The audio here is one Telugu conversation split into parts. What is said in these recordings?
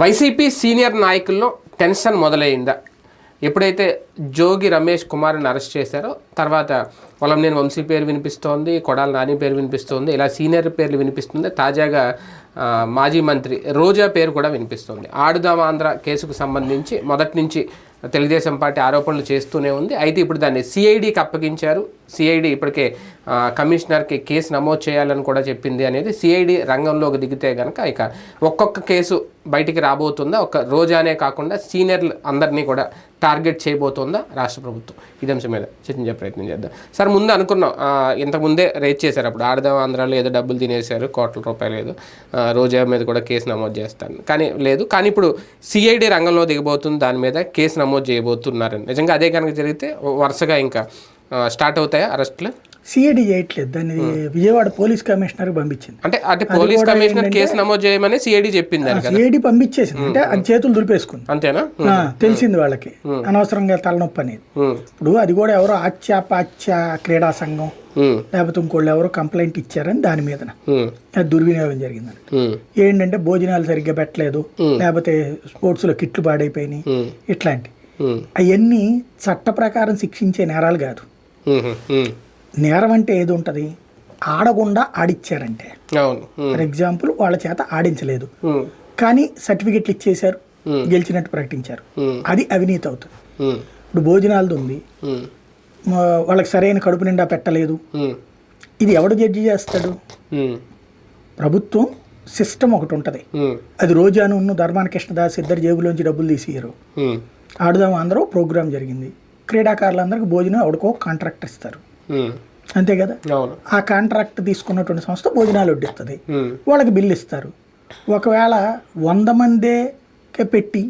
వైసీపీ సీనియర్ నాయకుల్లో టెన్షన్ మొదలైందా. ఎప్పుడైతే జోగి రమేష్ కుమార్ని అరెస్ట్ చేశారో తర్వాత నేను వంశీ పేరు వినిపిస్తోంది కొడాల నాని పేరు వినిపిస్తోంది ఇలా సీనియర్ పేర్లు వినిపిస్తుంది తాజాగా మాజీ మంత్రి రోజా పేరు కూడా వినిపిస్తోంది. ఆడుదాం ఆంధ్ర కేసుకు సంబంధించి మొదటి నుంచి తెలుగుదేశం పార్టీ ఆరోపణలు చేస్తూనే ఉంది. అయితే ఇప్పుడు దాన్ని సిఐడికి అప్పగించారు. సిఐడి ఇప్పటికే కమిషనర్కి కేసు నమోదు చేయాలని కూడా చెప్పింది అనేది సిఐడి రంగంలోకి దిగితే కనుక ఇక ఒక్కొక్క కేసు బయటికి రాబోతుందా? ఒక రోజానే కాకుండా సీనియర్లు అందరినీ కూడా టార్గెట్ చేయబోతోందా రాష్ట్ర ప్రభుత్వం? ఇది అంశం మీద చర్చించే ప్రయత్నం చేద్దాం. సార్ ముందు అనుకున్నాం ఇంతకుముందే రేట్ చేశారు అప్పుడు. ఆడదాం ఆంధ్రాలో ఏదో డబ్బులు తినేశారు కోట్ల రూపాయలు ఏదో. రోజా మీద కూడా కేసు నమోదు చేస్తాను. కానీ లేదు. కానీ ఇప్పుడు సిఐడి రంగంలో దిగబోతుంది దాని మీద కేసు నమోదు చేయబోతున్నారని. నిజంగా అదే కనుక జరిగితే వరుసగా ఇంకా స్టార్ట్ అవుతాయా అరెస్టులు? సిఐడి చేయట్లేదు. దాన్ని విజయవాడ పోలీస్ కమిషనర్కి పంపించింది. అంటే అంటే పోలీస్ కమిషనర్ కేసు నమోదు చేయమని సిఐడి చెప్పింది సిఐడి పంపించేసింది. అంటే అది చేతులు దులిపేసుకుంది. అంతేనా? తెలిసింది వాళ్ళకి. అనవసరంగా తలనొప్పి అనేది. ఇప్పుడు అది కూడా ఎవరో ఆచ్య పాచ్య క్రీడా సంఘం లేకపోతే ఇంకోళ్ళు ఎవరో కంప్లైంట్ ఇచ్చారని దాని అది దుర్వినియోగం జరిగిందని ఏంటంటే భోజనాలు సరిగ్గా పెట్టలేదు. లేకపోతే స్పోర్ట్స్లో కిట్లు పాడైపోయినాయి. ఇట్లాంటి. అవన్నీ చట్ట ప్రకారం శిక్షించే నేరాలు కాదు. నేరం అంటే ఏది ఉంటుంది? ఆడకుండా ఆడిచ్చారంటే. ఫర్ ఎగ్జాంపుల్ వాళ్ళ చేత ఆడించలేదు. కానీ సర్టిఫికెట్లు ఇచ్చేశారు గెలిచినట్టు ప్రకటించారు. అది అవినీతి అవుతుంది. ఇప్పుడు భోజనాలది ఉంది. వాళ్ళకి సరైన కడుపు నిండా పెట్టలేదు. ఇది ఎవడు జడ్జి చేస్తాడు? ప్రభుత్వం సిస్టమ్ ఒకటి ఉంటుంది. అది రోజాను ధర్మాన కృష్ణదాస్ ఇద్దరు జేబులోంచి డబ్బులు తీసియరు ఆడుదాం అందరూ ప్రోగ్రామ్ జరిగింది. క్రీడాకారులందరికీ భోజనం ఎవడికో కాంట్రాక్ట్ ఇస్తారు. అంతే కదా? ఆ కాంట్రాక్ట్ తీసుకున్నటువంటి సంస్థ భోజనాలు వడ్డిస్తుంది. ఉమ్, వాళ్ళకి బిల్లు ఇస్తారు. ఒకవేళ వంద మందే పెట్టి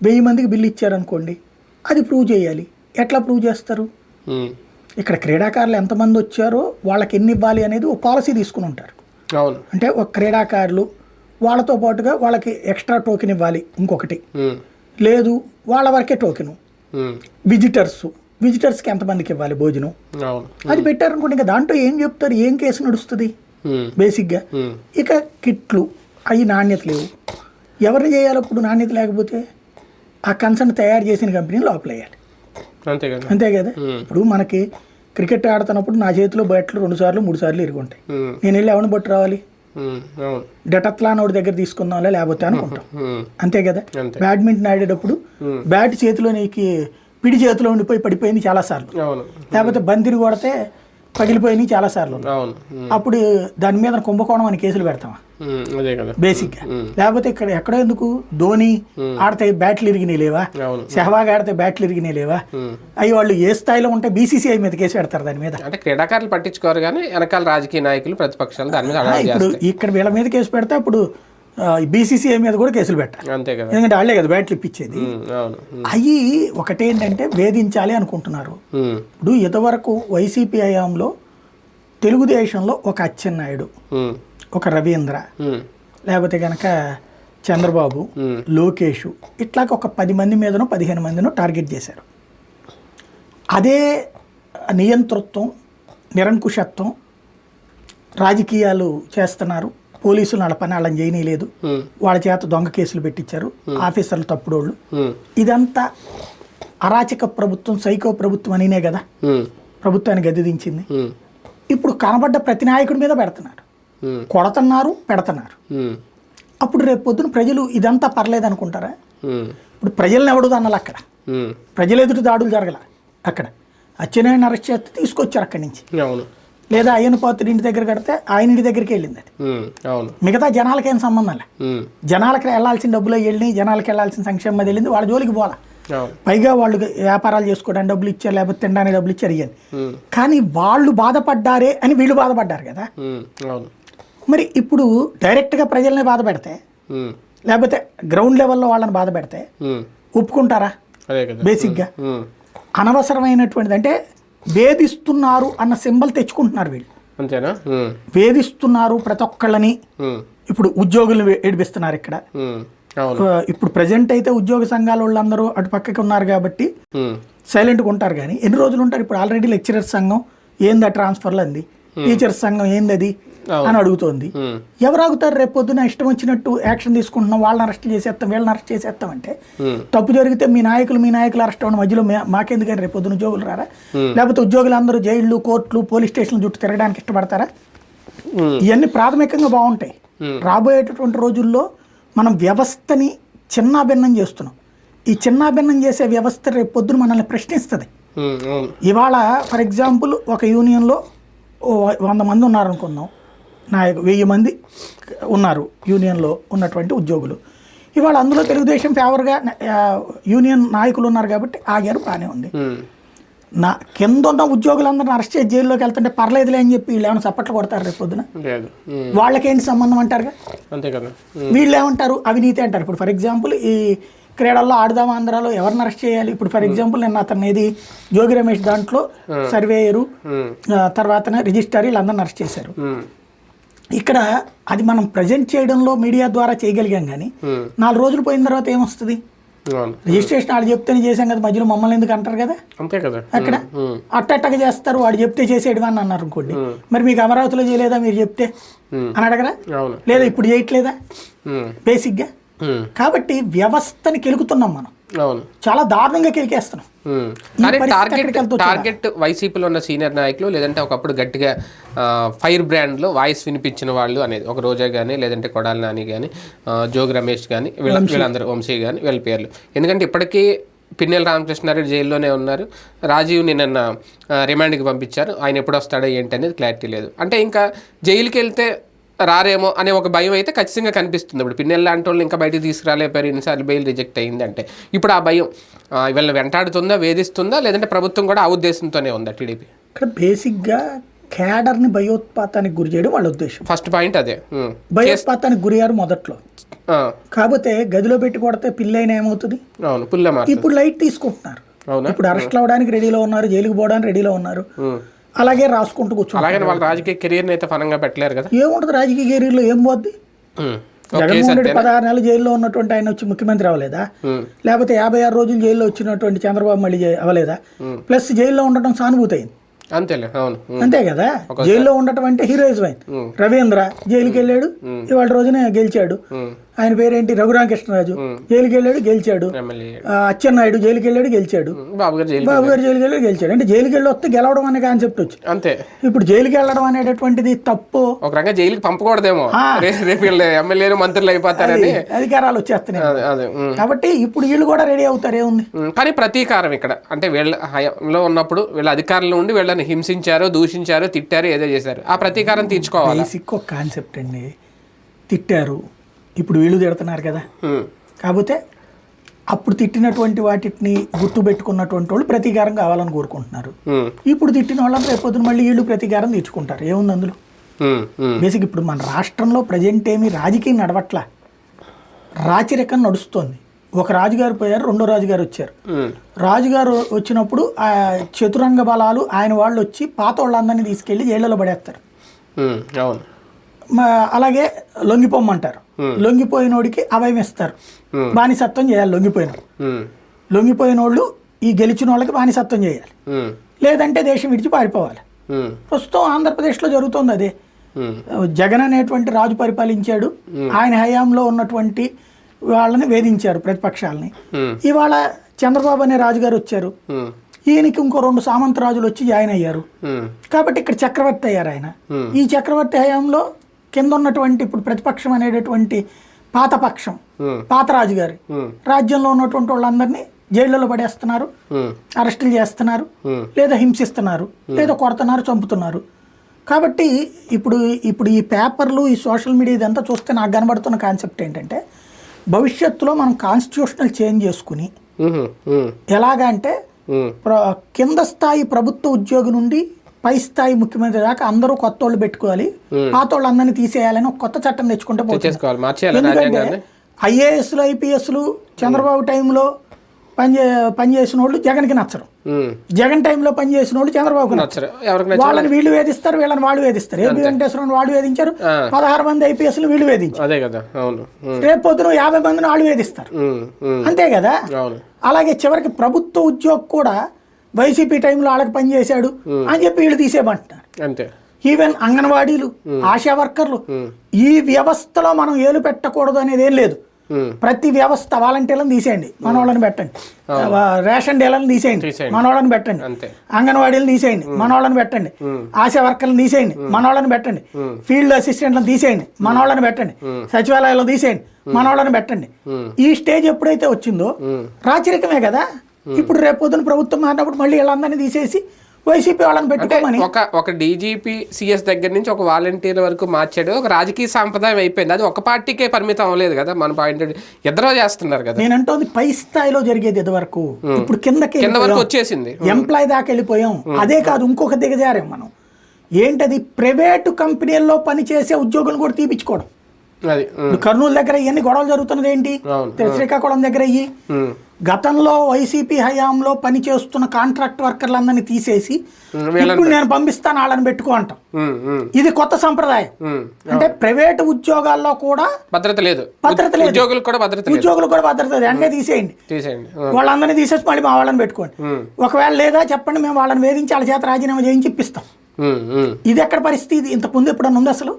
వెయ్యి మందికి బిల్లు ఇచ్చారనుకోండి అది ప్రూవ్ చేయాలి. ఎట్లా ప్రూవ్ చేస్తారు? ఉమ్, ఇక్కడ క్రీడాకారులు ఎంతమంది వచ్చారో వాళ్ళకి ఎన్ని ఇవ్వాలి అనేది ఒక పాలసీ తీసుకుని ఉంటారు. అంటే ఒక క్రీడాకారులు వాళ్ళతో పాటుగా వాళ్ళకి ఎక్స్ట్రా టోకెన్ ఇవ్వాలి ఇంకొకటి. లేదు వాళ్ళ వరకే టోకెను విజిటర్స్ విజిటర్స్కి ఎంతమందికి ఇవ్వాలి భోజనం? అది పెట్టారనుకోండి ఇంకా దాంట్లో ఏం చెప్తారు? ఏం కేసు నడుస్తుంది? బేసిక్గా. ఇక కిట్లు అవి నాణ్యత లేవు. ఎవరిని చేయాలి అప్పుడు నాణ్యత లేకపోతే ఆ కన్సర్న్ తయారు చేసిన కంపెనీని లోపలేయాలి అంతే కదా. అంతే కదా? ఇప్పుడు మనకి క్రికెట్ ఆడుతున్నప్పుడు నా చేతిలో బ్యాట్లు రెండు సార్లు మూడు సార్లు ఇరుగుంటాయి నేను వెళ్ళి ఎవరిని పట్టు రావాలి? డెటత్లాన్ ఒకటి దగ్గర తీసుకుందాంలే లేకపోతే అనుకుంటాం. అంతే కదా. బ్యాడ్మింటన్ ఆడేటప్పుడు బ్యాట్ చేతిలో నీకు పిడి చేతిలో ఉండిపోయి పడిపోయింది చాలాసార్లు లేకపోతే బంతిని కొడితే పగిలిపోయినాయి చాలాసార్లు అప్పుడు దాని మీద కుంభకోణం అని కేసులు పెడతామా? బేసిక్గా లేకపోతే ఇక్కడ ఎక్కడో ఎందుకు? ధోని ఆడితే బ్యాట్లు ఇరిగినాయి లేవా? సెహవాగ్ ఆడితే బ్యాట్లు ఇరిగినాయి లేవా. అవి వాళ్ళు ఏ స్థాయిలో ఉంటే బీసీసీఐ మీద కేసు పెడతారు దాని మీద? అంటే క్రీడాకారులు పట్టించుకోరు కానీ వెనకాల రాజకీయ నాయకులు ప్రతిపక్షాలు దాని మీద ఇప్పుడు ఇక్కడ వీళ్ళ మీద కేసు పెడితే అప్పుడు బీసీసీఐ మీద కూడా కేసులు పెట్టాలి. ఎందుకంటే వాళ్ళే కదా బ్యాట్లు ఇప్పించేది. అవి ఒకటేంటంటే వేధించాలి అనుకుంటున్నారు. ఇప్పుడు ఇంతవరకు వైసీపీ హయాంలో తెలుగుదేశంలో ఒక అచ్చెన్నాయుడు ఒక రవీంద్ర లేకపోతే కనుక చంద్రబాబు లోకేష్ ఇట్లాగ ఒక పది మంది మీదనో పదిహేను మందినో టార్గెట్ చేశారు. అదే నియంతృత్వం నిరంకుశత్వం రాజకీయాలు చేస్తున్నారు. పోలీసులు వాళ్ళ పని వాళ్ళని చేయనీయలేదు వాళ్ళ చేత దొంగ కేసులు పెట్టించారు. ఆఫీసర్లు తప్పుడోళ్ళు. ఇదంతా అరాచక ప్రభుత్వం సైకో ప్రభుత్వం అనినే కదా. ప్రభుత్వాన్ని గదిదించింది ఇప్పుడు కనబడ్డ ప్రతి నాయకుడి మీద పెడుతున్నారు. కొడుతున్నారు పెడుతున్నారు. అప్పుడు రేపు పొద్దున ప్రజలు ఇదంతా పర్లేదు అనుకుంటారా ఇప్పుడు ప్రజల్ని ఎవడు అనాలి అక్కడ? ప్రజల ఎదుటి దాడులు జరగల? అక్కడ. అచ్చెన్నాయుడిని అరెస్ట్ చేస్తే తీసుకొచ్చారు అక్కడి నుంచి. లేదా అయ్యన పాత్రుడి ఇంటి దగ్గర కడితే ఆయన ఇంటి దగ్గరికి వెళ్ళింది అది. మిగతా జనాలకేం సంబంధం లే. జనాలకి వెళ్ళాల్సిన డబ్బులు వెళ్ళి జనాలకి వెళ్ళాల్సిన సంక్షేమం అది వెళ్ళింది వాళ్ళ జోలికి పోలా పైగా వాళ్ళు వ్యాపారాలు చేసుకోవడానికి డబ్బులు ఇచ్చారు లేకపోతే తినడానికి డబ్బులు ఇచ్చారు ఇయ్యని ఉమ్, కానీ వాళ్ళు బాధపడ్డారే అని వీళ్ళు బాధపడ్డారు కదా. మరి ఇప్పుడు డైరెక్ట్గా ప్రజల్ని బాధ పెడితే లేకపోతే గ్రౌండ్ లెవెల్లో వాళ్ళని బాధ పెడితే ఒప్పుకుంటారా? బేసిక్గా. అనవసరమైనటువంటిది అంటే వేధిస్తున్నారు అన్న సింబల్ తెచ్చుకుంటున్నారు వీళ్ళు. అంతేనా? వేధిస్తున్నారు ప్రతి ఒక్కళ్ళని. ఇప్పుడు ఉద్యోగులు ఏడిపిస్తున్నారు ఇక్కడ. ఇప్పుడు ప్రజెంట్ అయితే ఉద్యోగ సంఘాల వాళ్ళందరూ అటు పక్కకి ఉన్నారు కాబట్టి సైలెంట్గా ఉంటారు కానీ ఎన్ని రోజులు ఉంటారు? ఇప్పుడు ఆల్రెడీ లెక్చరర్స్ సంఘం ఏందా ట్రాన్స్ఫర్లు అంది టీచర్స్ సంఘం ఏంది అది అని అడుగుతోంది. ఎవరు ఆగుతారు రేపు పొద్దున? ఇష్టం వచ్చినట్టు యాక్షన్ తీసుకుంటున్నాం వాళ్ళని అరెస్ట్ చేసేస్తాం వీళ్ళని అరెస్ట్ చేసేస్తాం అంటే తప్పు జరిగితే మీ నాయకులు మీ నాయకులు అరెస్ట్ అవ్వడం. మధ్యలో మాకెందుకని రేపు పొద్దున ఉద్యోగులు రారా? లేకపోతే ఉద్యోగులు అందరూ జైళ్ళు కోర్టులు పోలీస్ స్టేషన్లు చుట్టూ తిరగడానికి ఇష్టపడతారా? ఇవన్నీ ప్రాథమికంగా బాగుంటాయి. రాబోయేటటువంటి రోజుల్లో మనం వ్యవస్థని చిన్నాభిన్నం చేస్తున్నాం. ఈ చిన్నాభిన్నం చేసే వ్యవస్థ రేపు పొద్దున మనల్ని ప్రశ్నిస్తుంది. ఇవాళ ఫర్ ఎగ్జాంపుల్ ఒక యూనియన్లో వంద మంది ఉన్నారనుకుందాం. నాయకు వెయ్యి మంది ఉన్నారు యూనియన్లో ఉన్నటువంటి ఉద్యోగులు. ఇవాళ అందులో తెలుగుదేశం ఫేవర్గా యూనియన్ నాయకులు ఉన్నారు కాబట్టి ఆగారు బాగానే ఉంది. నా కింద ఉన్న ఉద్యోగులందరిని అరెస్ట్ చేసి జైల్లోకి వెళ్తుంటే పర్లేదులే అని చెప్పి వీళ్ళు ఏమైనా చప్పట్లు కొడతారు రేపు పొద్దున? వాళ్ళకేంటి సంబంధం అంటారుగా? అంతే కదా. ఉమ్, వీళ్ళు ఏమంటారు? అవినీతి అంటారు. ఇప్పుడు ఫర్ ఎగ్జాంపుల్ ఈ క్రీడల్లో ఆడుదాం ఆంధ్రాలో ఎవరిని అరెస్ట్ చేయాలి? ఇప్పుడు ఫర్ ఎగ్జాంపుల్ నిన్న అతను ఏది? జోగి రమేష్ దాంట్లో సర్వేయరు ఉమ్, తర్వాత రిజిస్టార్ వీళ్ళందరిని అరెస్ట్ చేశారు. ఇక్కడ అది మనం ప్రజెంట్ చేయడంలో మీడియా ద్వారా చేయగలిగాం కానీ ఉమ్, నాలుగు రోజులు పోయిన తర్వాత ఏమొస్తుంది? రిజిస్ట్రేషన్ ఆడు చెప్తేనే చేశాం కదా మధ్యలో మమ్మల్ని ఎందుకు అంటారు కదా? అంతే కదా. అక్కడ? ఉమ్, అట్టట్టగా చేస్తారు వాడు చెప్తే చేసేయడం అని అన్నారు అనుకోండి. మరి మీకు అమరావతిలో చేయలేదా మీరు చెప్తే? అని అడగరా? లేదా ఇప్పుడు చేయట్లేదా? బేసిక్గా కాబట్టి వ్యవస్థని కెలుకుతున్నాం మనం. చాలా దారుణంగా పరిస్థితి టార్గెట్ వైసీపీలో ఉన్న సీనియర్ నాయకులు లేదంటే ఒకప్పుడు గట్టిగా ఫైర్ బ్రాండ్లో వాయిస్ వినిపించిన వాళ్ళు అనేది ఒక రోజా కానీ లేదంటే కొడాలి నాని కానీ జోగి రమేష్ కానీ వీళ్ళ వీళ్ళందరూ వంశీ కానీ వీళ్ళ పేర్లు. ఎందుకంటే ఇప్పటికీ పిన్నెల రామకృష్ణారెడ్డి జైల్లోనే ఉన్నారు. రాజీవ్ నిన్న రిమాండ్కి పంపించారు. ఆయన ఎప్పుడు వస్తాడో ఏంటి అనేది క్లారిటీ లేదు. అంటే ఇంకా జైలుకి వెళ్తే రారేమో అనే ఒక భయం అయితే ఖచ్చితంగా కనిపిస్తుంది. ఇప్పుడు పిన్నెల లాంటి వాళ్ళు ఇంకా బయటికి తీసుకురాలేపారు ఎన్నిసార్లు బెయిల్ రిజెక్ట్ అయింది అంటే. ఇప్పుడు ఆ భయం వీళ్ళని వెంటాడుతుందా వేధిస్తుందా లేదంటే ప్రభుత్వం కూడా ఆ ఉద్దేశంతోనే ఉందా టీడీపీ? ఇక్కడ బేసిక్గా క్యాడర్ని భయోత్పాతానికి గురి చేయడం వాళ్ళ ఉద్దేశం. ఫస్ట్ పాయింట్ అదే. భయోత్పాతానికి గురయ్యారు మొదట్లో. కాకపోతే గదిలో పెట్టి కొడితే పిల్లైన ఏమవుతుంది? అవును ఇప్పుడు లైట్ తీసుకుంటున్నారు. ఇప్పుడు అరెస్ట్ అవ్వడానికి రెడీలో ఉన్నారు జైలుకి పోవడానికి రెడీలో ఉన్నారు. అలాగే రాసుకుంటూ కూర్చుంటారు. అలాగని వాళ్ళ రాజకీయ కెరీర్ని అయితే ఫలంగా పెట్టలేరు కదా? ఏముంటుంది రాజకీయ కెరీర్లో ఏం పోద్ది? జగన్మోహన్ రెడ్డి పదహారు నెలలు జైల్లో ఉన్నటువంటి ఆయన వచ్చి ముఖ్యమంత్రి అవ్వలేదా. లేకపోతే యాభై ఆరు రోజులు జైల్లో వచ్చినటువంటి చంద్రబాబు మళ్ళీ అవ్వలేదా? ప్లస్ జైల్లో ఉండటం సానుభూతి అయింది అంతేలే అవును. ఉమ్. అంతే కదా? జైల్లో ఉండటం అంటే హీరోయిజం అయింది. రవీంద్ర జైలుకి వెళ్ళాడు ఇవాళ రోజున గెలిచాడు. ఆయన పేరేంటి? రఘురామకృష్ణరాజు. జైలుకి వెళ్ళాడు గెలిచాడు. అచ్చెన్నాయుడు జైలుకి వెళ్ళాడు గెలిచాడు. బాబు గారు జైలుకి వెళ్ళాడు గెలిచాడు. అంటే జైలుకి వెళ్ళి వస్తే గెలవడం అనే కాన్సెప్ట్ వచ్చింది అంతే. ఇప్పుడు జైలుకి వెళ్ళడం అనేటటువంటిది తప్పు. ఒక రకంగా జైలుకి పంపకూడదేమో. రేపు ఎమ్మెల్యేలు మంత్రులు అయిపోతారని. అధికారాలు వచ్చేస్తున్నాయి. కాబట్టి ఇప్పుడు వీళ్ళు కూడా రెడీ అవుతారు ఏముంది? కానీ ప్రతీకారం ఇక్కడ. అంటే వీళ్ళ హయాంలో ఉన్నప్పుడు వీళ్ళ అధికారంలో ఉండి వీళ్ళని హింసించారో దూషించారో తిట్టారో ఏదో చేశారు. ఆ ప్రతీకారం తీర్చుకోవాలి? కాన్సెప్ట్ అండి. తిట్టారు. ఇప్పుడు వీళ్ళు తిడుతున్నారు కదా. కాకపోతే అప్పుడు తిట్టినటువంటి వాటిని గుర్తు పెట్టుకున్నటువంటి వాళ్ళు ప్రతీకారం కావాలని కోరుకుంటున్నారు. ఇప్పుడు తిట్టిన వాళ్ళంతా రేపు పొద్దున మళ్ళీ వీళ్ళు ప్రతీకారం తీర్చుకుంటారు. ఏముంది అందులో? బేసిక్ ఇప్పుడు మన రాష్ట్రంలో ప్రజెంట్ ఏమి రాజకీయం నడవట్లా. రాచరికం నడుస్తోంది. ఒక రాజుగారు పోయారు రెండో రాజుగారు వచ్చారు. రాజుగారు వచ్చినప్పుడు ఆ చతురంగ బలాలు ఆయన వాళ్ళు వచ్చి పాత వాళ్ళందరినీ తీసుకెళ్ళి జైళ్ళలో పడేస్తారు. అలాగే లొంగిపోమ్మంటారు. లొంగిపోయినోడికి అభయం ఇస్తారు. Hmm. బానిసత్వం చేయాలి లొంగిపోయిన ఉమ్, లొంగిపోయిన వాళ్ళు ఈ గెలిచిన వాళ్ళకి బానిసత్వం చేయాలి. లేదంటే దేశం విడిచి పారిపోవాలి ప్రస్తుతం ఆంధ్రప్రదేశ్లో జరుగుతోంది అదే. ఉమ్, జగన్ అనేటువంటి రాజు పరిపాలించాడు. ఆయన హయాంలో ఉన్నటువంటి వాళ్ళని వేధించారు ప్రతిపక్షాలని. ఇవాళ చంద్రబాబు అనే రాజుగారు వచ్చారు. ఈయనకి ఇంకో రెండు సామంత రాజులు వచ్చి జాయిన్ అయ్యారు. కాబట్టి ఇక్కడ చక్రవర్తి అయ్యారు ఆయన. Hmm. ఈ చక్రవర్తి హయాంలో కింద ఉన్నటువంటి ఇప్పుడు ప్రతిపక్షం అనేటటువంటి పాతపక్షం ఉమ్, పాత రాజుగారి ఉమ్, రాజ్యంలో ఉన్నటువంటి వాళ్ళందరినీ జైళ్ళలో పడేస్తున్నారు అరెస్టులు చేస్తున్నారు లేదా హింసిస్తున్నారు లేదా కొడుతున్నారు చంపుతున్నారు. కాబట్టి ఇప్పుడు ఇప్పుడు ఈ పేపర్లు ఈ సోషల్ మీడియా ఇదంతా చూస్తే నాకు కనబడుతున్న కాన్సెప్ట్ ఏంటంటే భవిష్యత్తులో మనం కాన్స్టిట్యూషనల్ చేంజ్ చేసుకుని ఉమ్, ఉమ్, ఎలాగా అంటే ఉమ్, ప్ర కింద స్థాయి ప్రభుత్వ ఉద్యోగి నుండి పై స్థాయి ముఖ్యమంత్రి దాకా అందరూ కొత్త వాళ్ళు పెట్టుకోవాలి. పాత వాళ్ళు అందరినీ తీసేయాలని ఒక కొత్త చట్టం తెచ్చుకుంటే పోతుంది. ఐఏఎస్లు ఐపీఎస్లు చంద్రబాబు టైంలో పనిచే పనిచేసిన వాళ్ళు జగన్కి నచ్చరు. జగన్ టైంలో పనిచేసిన వాళ్ళు చంద్రబాబుకి నచ్చరు. వాళ్ళని వీళ్ళు వేధిస్తారు వీళ్ళని వాళ్ళు వేధిస్తారు. ఏబి వెంకటేశ్వరరావు వాళ్ళు వేధించారు. పదహారు మంది ఐపీఎస్లు వీళ్ళు వేధించారు. అదే కదా. అవును. ఉమ్, రేపు పొద్దున యాభై మందిని వాళ్ళు వేధిస్తారు. అంతే కదా? అలాగే చివరికి ప్రభుత్వ ఉద్యోగి కూడా వైసీపీ టైంలో వాళ్ళకి పనిచేశాడు అని చెప్పి వీళ్ళు తీసేయమంటున్నారు. అంతే. ఈవెన్ అంగన్వాడీలు ఆశా వర్కర్లు ఈ వ్యవస్థలో మనం ఏలు పెట్టకూడదు అనేది ఏం లేదు. ప్రతి వ్యవస్థ వాలంటీర్లను తీసేయండి మనోళ్ళని పెట్టండి. రేషన్ డీలర్లను తీసేయండి తీసేయండి. మనోళ్ళని పెట్టండి. అంగన్వాడీలు తీసేయండి మనోళ్ళని పెట్టండి. ఆశా వర్కర్లను తీసేయండి మనోళ్ళని పెట్టండి. ఫీల్డ్ అసిస్టెంట్లను తీసేయండి మనోళ్ళని పెట్టండి. సచివాలయాల్లో తీసేయండి మనోళ్ళని పెట్టండి. ఈ స్టేజ్ ఎప్పుడైతే వచ్చిందో రాచరికమే కదా? ఇప్పుడు రేపు పొద్దున ప్రభుత్వం మారినప్పుడు మళ్ళీ వీళ్ళందరినీ తీసేసి వైసీపీ వాళ్ళని పెట్టుకోమని. ఒక ఒక డీజీపీ సిఎస్ దగ్గర నుంచి ఒక వాలంటీర్ వరకు మార్చాడు. ఒక రాజకీయ సాంప్రదాయం అయిపోయింది. అది ఒక పార్టీకే పరిమితం అవ్వలేదు కదా మన పాయింట్ ఎద్దరో చేస్తున్నారు కదా. నేను అంటోంది పై స్థాయిలో జరిగేది ఇదివరకు. ఇప్పుడు కిందకి కింద వరకు వచ్చేసింది. ఎంప్లాయ్ దాకా వెళ్ళిపోయాం. అదే కాదు ఇంకొక దిగజారాం మనం. ఏంటది? ప్రైవేటు కంపెనీల్లో పనిచేసే ఉద్యోగులు కూడా తీపించుకోవడం ఇప్పుడు కర్నూలు దగ్గర ఇవన్నీ గొడవలు జరుగుతున్నది ఏంటి. శ్రీకాకుళం దగ్గర ఉమ్, గతంలో వైసీపీ హయాంలో పనిచేస్తున్న కాంట్రాక్ట్ వర్కర్లందరినీ తీసేసి ఇప్పుడు నేను పంపిస్తాను వాళ్ళని పెట్టుకో అంటాం. ఇది కొత్త సంప్రదాయం. అంటే ప్రైవేట్ ఉద్యోగాల్లో కూడా భద్రత లేదు. భద్రత లేదు. ఉద్యోగులకు కూడా భద్రత ఉద్యోగులు కూడా భద్రత లేదు. అన్నీ తీసేయండి. తీసేయండి. వాళ్ళందరినీ తీసేసి మళ్ళీ మా వాళ్ళని పెట్టుకోండి. ఒకవేళ లేదా చెప్పండి మేము వాళ్ళని వేధించి వాళ్ళ చేత రాజీనామా చేయించి ఇప్పిస్తాం. ఇది ఎక్కడ పరిస్థితి? ఇంతకు ముందు ఎప్పుడన్నా ఉంది అసలు.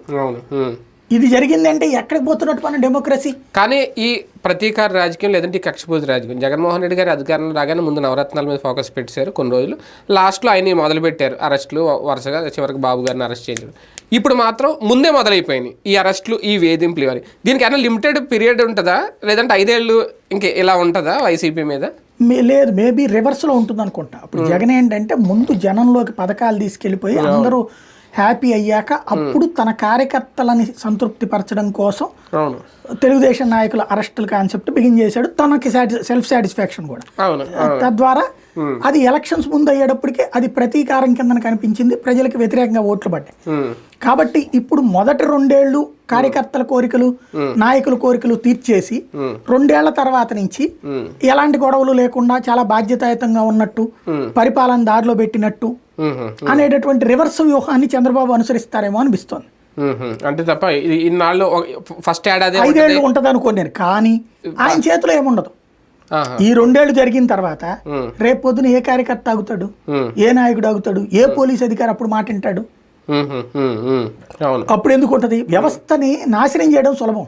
ఇది జరిగిందంటే ఎక్కడికి పోతున్నట్టు మన డెమోక్రసీ? కానీ ఈ ప్రతీకార రాజకీయం లేదంటే ఈ కక్షపూజ రాజకీయం. జగన్మోహన్ రెడ్డి గారి అధికారంలో రాగానే ముందు నవరత్నాల మీద ఫోకస్ పెట్టారు కొన్ని రోజులు. లాస్ట్లో ఆయన మొదలు పెట్టారు అరెస్టులు వరుసగా చివరికి బాబు గారిని అరెస్ట్ చేయడం ఇప్పుడు మాత్రం ముందే మొదలైపోయినాయి ఈ అరెస్టులు ఈ వేధింపులు ఇవన్నీ. దీనికి ఏమైనా లిమిటెడ్ పీరియడ్ ఉంటుందా? లేదంటే ఐదేళ్ళు ఇంకే ఇలా ఉంటుందా వైసీపీ మీద? మే- లేదు మేబీ రివర్స్లో ఉంటుంది అనుకుంటా అప్పుడు జగన్ ఏంటంటే ముందు జనంలోకి పథకాలు తీసుకెళ్ళిపోయి అందరూ హ్యాపీ అయ్యాక అప్పుడు తన కార్యకర్తలని సంతృప్తి పరచడం కోసం తెలుగుదేశం నాయకుల అరెస్టుల కాన్సెప్ట్ బిగిన్ చేశాడు. తనకి సెల్ఫ్ సాటిస్ఫాక్షన్ కూడా. తద్వారా అది ఎలక్షన్స్ ముందు అయ్యేటప్పటికి అది ప్రతీకారం కింద కనిపించింది ప్రజలకు వ్యతిరేకంగా ఓట్లు పడ్డాయి. కాబట్టి ఇప్పుడు మొదటి రెండేళ్ళు కార్యకర్తల కోరికలు నాయకుల కోరికలు తీర్చేసి రెండేళ్ళ తర్వాత నుంచి ఎలాంటి గొడవలు లేకుండా చాలా బాధ్యతాయుతంగా ఉన్నట్టు పరిపాలన దారిలో పెట్టినట్టు అనేటటువంటి రివర్స్ వ్యూహాన్ని చంద్రబాబు అనుసరిస్తారేమో అనిపిస్తోంది. అంటే తప్ప ఇన్నాళ్ళు ఫస్ట్ ఏడాది ఐదేళ్ళు ఉంటది. అనుకోండి నేను కానీ ఆయన చేతిలో ఏముండదు. ఈ రెండేళ్ళు జరిగిన తర్వాత రేపు పొద్దున ఏ కార్యకర్త ఆగుతాడు? ఉమ్, ఏ నాయకుడు ఆగుతాడు? ఏ పోలీస్ అధికారి అప్పుడు మాట వింటాడు? అప్పుడు ఎందుకు ఉంటుంది? వ్యవస్థని నాశనం చేయడం సులభం.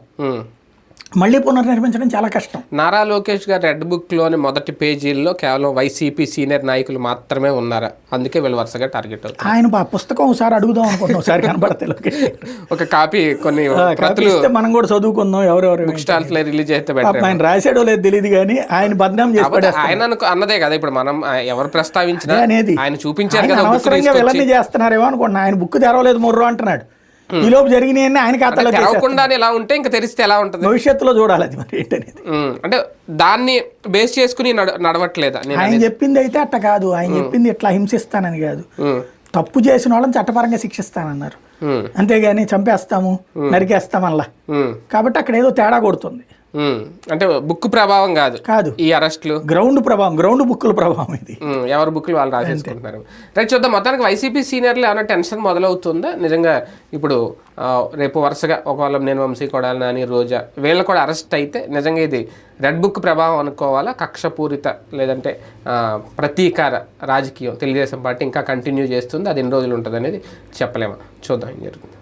మళ్ళీ పునర్నిర్మించడం చాలా కష్టం. నారా లోకేష్ గారు రెడ్ బుక్లోని మొదటి పేజీల్లో కేవలం వైసీపీ సీనియర్ నాయకులు మాత్రమే ఉన్నారు? అందుకే వీళ్ళు వరుసగా టార్గెట్ అవుతారు ఆయన ఆ పుస్తకం ఒకసారి అడుగుదాం అనుకుంటున్నాం ఒకసారి కనబడతాయి లోకేష్. ఒక కాపీ కొన్ని ప్రతులు మనం కూడా చదువుకుందాం ఎవరెవరు బుక్ స్టాల్స్లో రిలీజ్ అయితే ఆయన రాశాడో లేదు తెలియదు కానీ ఆయన బద్నాం చేసి. ఆయన అన్నదే కదా ఇప్పుడు మనం ఎవరు ప్రస్తావించినా అనేది. ఆయన చూపించారు కదా తీసుకొచ్చి. విలన్ని చేస్తున్నారేమో అనుకోండి. ఆయన బుక్ తెరవలేదు మొర్రో అంటున్నాడు. ఈ లోపు జరిగినాయన్నీ ఆయన ఖాతాలో. తెరవకుండానే ఎలా ఉంటే ఇంకా తెరిస్తే ఎలా ఉంటుంది? భవిష్యత్తులో చూడాలి అది మరి ఏంటనేది. అంటే దాన్ని బేస్ చేసుకుని నడ- నడవట్లేదా? ఆయన చెప్పింది అయితే అట్ట కాదు. ఆయన చెప్పింది ఇట్లా హింసిస్తానని కాదు. తప్పు చేసిన వాళ్ళని చట్టపరంగా శిక్షిస్తానన్నారు. అంతేగాని చంపేస్తాము నరికేస్తామల్లా. ఉమ్, కాబట్టి అక్కడ ఏదో తేడా కొడుతుంది. అంటే బుక్ ప్రభావం కాదు. కాదు. ఈ అరెస్టులు? గ్రౌండ్ ప్రభావం గ్రౌండ్ బుక్కుల ప్రభావం ఇది. ఎవరి బుక్లు వాళ్ళు రాసేసుకుంటున్నారు? రైట్ చూద్దాం. మొత్తానికి వైసీపీ సీనియర్లు ఏమైనా టెన్షన్ మొదలవుతుందా? నిజంగా ఇప్పుడు రేపు వరుసగా ఒకవేళ నేను వంశీ కొడాలి నాని రోజా వీళ్ళు కూడా అరెస్ట్ అయితే నిజంగా ఇది రెడ్ బుక్ ప్రభావం అనుకోవాలా? కక్షపూరిత లేదంటే ప్రతీకార రాజకీయం తెలుగుదేశం పార్టీ ఇంకా కంటిన్యూ చేస్తుంది అది ఎన్ని రోజులు ఉంటుంది అనేది చెప్పలేము. చూద్దాం ఏం జరుగుతుంది.